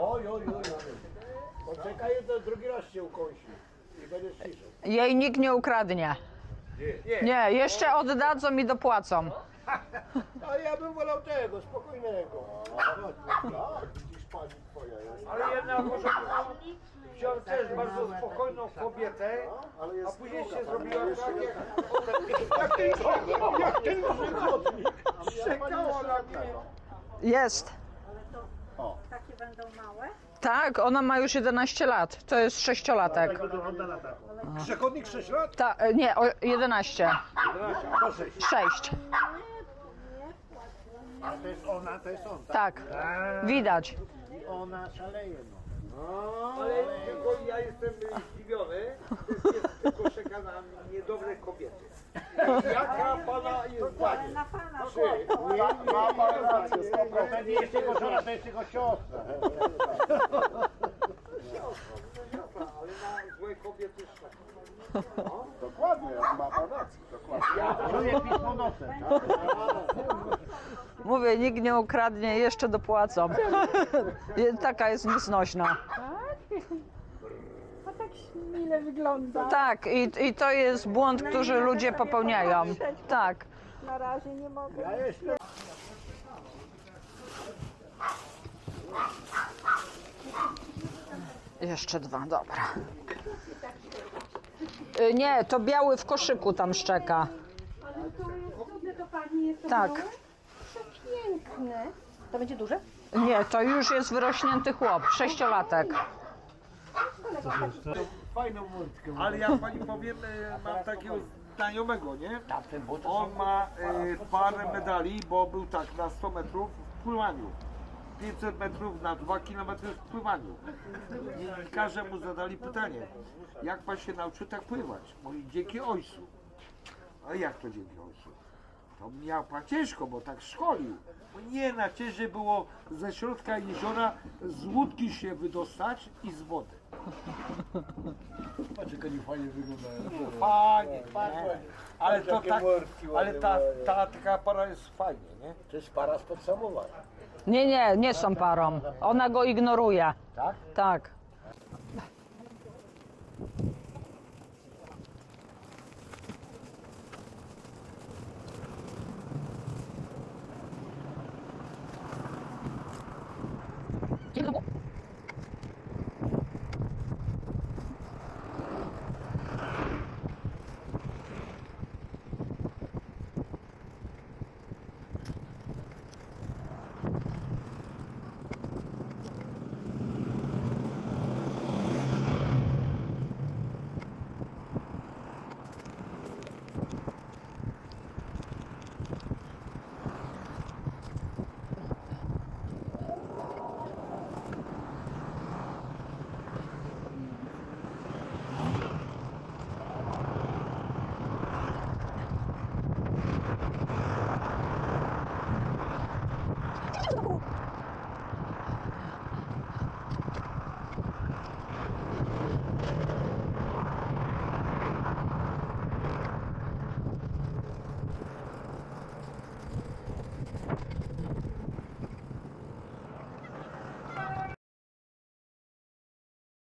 Oj, oj, oj. Poczekaj, to drugi raz cię ukąsi. I będziesz. Jej nikt nie ukradnie. Nie. Nie, jeszcze oddadzą i dopłacą. A ja bym wolał tego, spokojnego. A, widzisz pani twoja jest. Ale jednak może wziąłem też bardzo spokojną kobietę, Ale a jest później druga, się pani zrobiła jest tak jak Jak ten, jak ten czekała na mnie. Jest. Takie będą małe? Tak, ona ma już 11 lat. To jest sześciolatek. Przechodnik 6 lat? Ta, e, nie, o, 11. Do 6. 6. A to jest ona, to jest on. Tak. Widać. I ona szaleje, no. Ale tylko ja jestem zdziwiony, że jest tylko czeka na niedobre kobiety. Jaka pana jest zdanie? Na pana. Ma, ma pan rację, 100%. To nie jest jego żona, to jest jego siostra. Ale złe kobiety szlak. Dokładnie, ma pan rację. Dokładnie. Ja czuję pismo nosem. Mówię, nikt nie ukradnie, jeszcze dopłacą. Je- Taka jest nieznośna. Tak wygląda. Tak, i, i to jest błąd, który ludzie popełniają. Tak. Na razie nie mogę. Ja jestem. Jeszcze dwa, dobra. Y, Nie, to biały w koszyku tam szczeka. Ale to jest cudne, to pani jest to Tak. małe? Przepiękne. To będzie duże? Nie, to już jest wyrośnięty chłop, sześciolatek. Fajną murtkę. Ale ja pani powiem, e, mam takiego znajomego, nie? On ma e, parę medali, bo był tak na 100 metrów w pływaniu. 500 metrów na 2 km w pływaniu. Dziennikarze mu zadali pytanie, jak pan się nauczył tak pływać? Mówi, dzięki ojcu. A jak to dzięki ojcu? To miał pan ciężko, bo tak szkolił. Bo nie, na ciężej było ze środka jeziora z łódki się wydostać i z wody. Patrz, jak oni fajnie wyglądają. Fajnie, fajnie. Ale to tak, ale ta, ta taka para jest fajnie, nie? To jest para z podsumowania. Nie, nie, nie są parą. Ona go ignoruje. Tak? Tak. Dzień dobry.